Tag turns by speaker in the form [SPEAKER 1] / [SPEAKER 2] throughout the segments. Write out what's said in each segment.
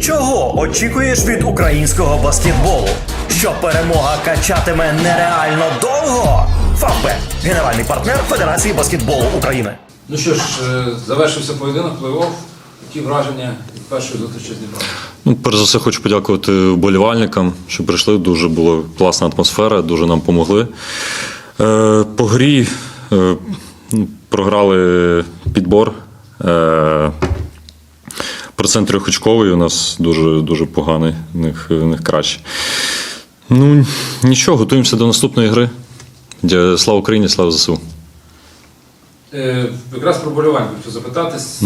[SPEAKER 1] Чого очікуєш від українського баскетболу? Що перемога качатиме нереально довго? Фавбет – генеральний партнер Федерації баскетболу України.
[SPEAKER 2] Ну що ж, е, завершився поєдинок, плей-офф. Які враження від першої зустрічі з Дніпром?
[SPEAKER 3] Ну, перш за все, хочу подякувати вболівальникам, що прийшли. Дуже була класна атмосфера, дуже нам допомогли. Е, по грі е, ну, програли підбор. Е, процент трьохочковий у нас дуже, дуже поганий, в них, в них краще. Ну, нічого, готуємося до наступної гри. Слава Україні, слава ЗСУ.
[SPEAKER 2] Е, Якраз про болівання хочу запитатись.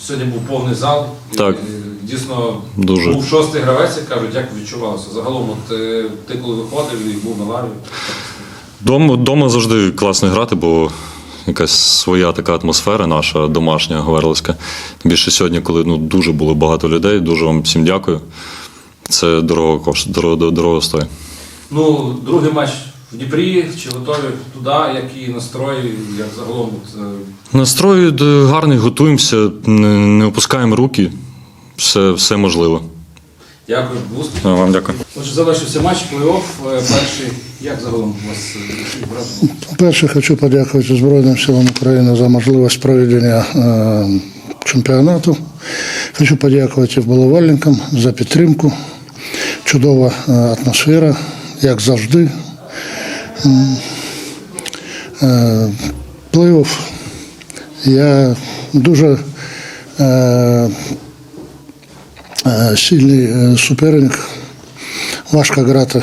[SPEAKER 2] Сьогодні був повний зал.
[SPEAKER 3] Так.
[SPEAKER 2] е, Дійсно,
[SPEAKER 3] Дуже.
[SPEAKER 2] був шостий гравець, кажуть, як відчувалося. Загалом, от е, ти коли виходив і був на лаві.
[SPEAKER 3] Дома, дома завжди класно грати, бо якась своя така атмосфера наша домашня говерлицька. Тим Більше сьогодні, коли ну, дуже було багато людей, дуже вам всім дякую. Це дорого коштує, дорого, дорого стоїть.
[SPEAKER 2] Ну, другий матч в Дніпрі. Чи готові туди? Які настрої, як загалом? От, е,
[SPEAKER 3] Настрой д- гарний, готуємося, не, не опускаємо руки. Все, все можливо.
[SPEAKER 2] Дякую, успіхів.
[SPEAKER 3] Вам дякую.
[SPEAKER 2] Отже, завершився матч, плей-офф. Е, Перший. Як загалом у вас е, враження?
[SPEAKER 4] Перше, хочу подякувати Збройним силам України за можливість проведення е, чемпіонату. Хочу подякувати вболівальникам за підтримку. Чудова атмосфера, як завжди. Плей-офф. Я дуже е, сильний е, суперник. Важко грати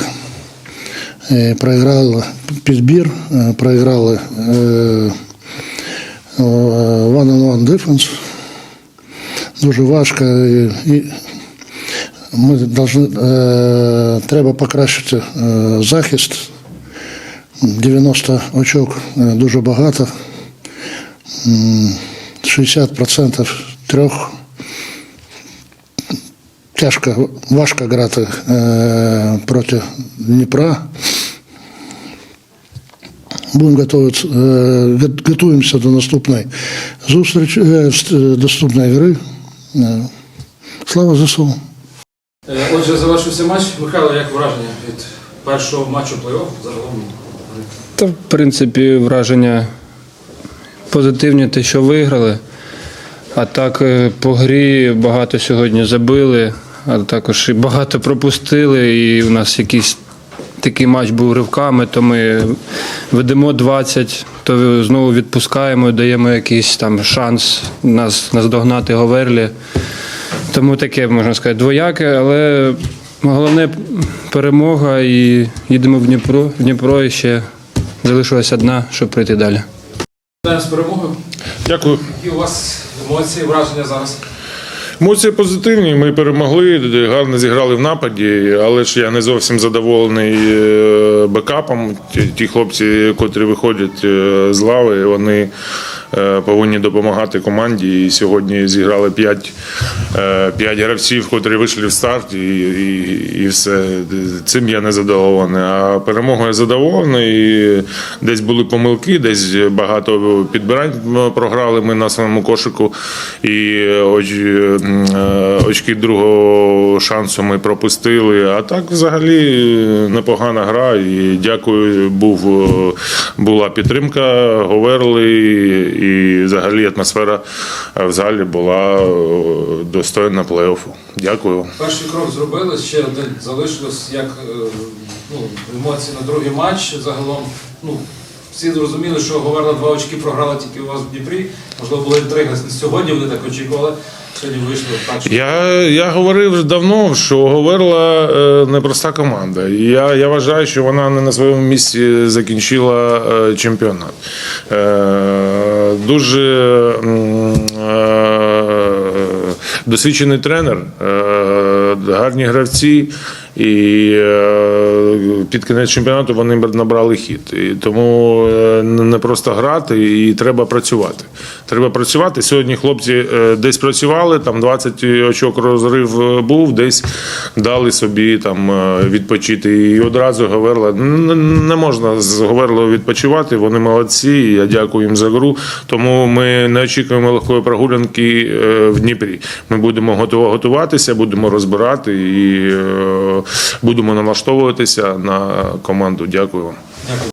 [SPEAKER 4] Е, Проіграли підбір, е, проіграли е, е, one-on-one defense. Дуже важко. І, ми должны, треба покращити захист. 90 очок дуже багато. 60% трьох. Тяжко, важко грати е, проти Дніпра. Будемо готуватися, е, готуємося до наступної зустрічі, е, наступної гри. Е, Слава ЗСУ!
[SPEAKER 2] Е, Отже, завершився матч. Михайло, як враження від першого матчу плей-офф загалом?
[SPEAKER 5] Та, в принципі, враження позитивні, те, що виграли. А так е, по грі багато сьогодні забили, а також і багато пропустили. І у нас якийсь такий матч був ривками, то ми ведемо 20, то знову відпускаємо, даємо якийсь там шанс нас наздогнати Говерлі. Тому таке, можна сказати, двояке, але головне перемога і їдемо в Дніпро, в Дніпро і ще залишилась одна, щоб прийти далі.
[SPEAKER 2] З перемогою.
[SPEAKER 6] Дякую.
[SPEAKER 2] Які у вас емоції, враження зараз?
[SPEAKER 6] Емоції позитивні. Ми перемогли, гарно зіграли в нападі, але ж я не зовсім задоволений е, бекапом. Ті, хлопці, котрі виходять е, з лави, вони е, повинні допомагати команді. І сьогодні зіграли 5, 5 гравців, котрі вийшли в старт, і, і, і все. Цим я не задоволений. А перемогою задоволений. І Десь були помилки, десь багато підбирань програли ми на своєму кошику. І е, очки другого шансу ми пропустили. А так взагалі непогана гра. І дякую, був, е, була підтримка, Говерли, і взагалі атмосфера в залі була е, достойна плей-оффу. Дякую.
[SPEAKER 2] Перший крок зробили, ще один залишилось, як е, ну, емоції на другий матч. Загалом, ну, всі зрозуміли, що Говерла два очки програла тільки у вас в Дніпрі. Можливо, була інтрига. Сьогодні вони так очікували.
[SPEAKER 6] Я, я говорив давно, що Говерла е, непроста команда. Я, я вважаю, що вона не на своєму місці закінчила е, чемпіонат. Е, дуже е, досвідчений тренер, е, гарні гравці. І е, під кінець чемпіонату вони набрали хід. І тому е, не просто грати, і треба працювати. Треба працювати. Сьогодні хлопці е, десь працювали, там 20 очок розрив був, десь дали собі там відпочити. І одразу Говерла не можна з Говерлою відпочивати. Вони молодці. Я дякую їм за гру. Тому ми не очікуємо легкої прогулянки в Дніпрі. Ми будемо готуватися, будемо розбирати і будемо налаштовуватися на команду. Дякую вам.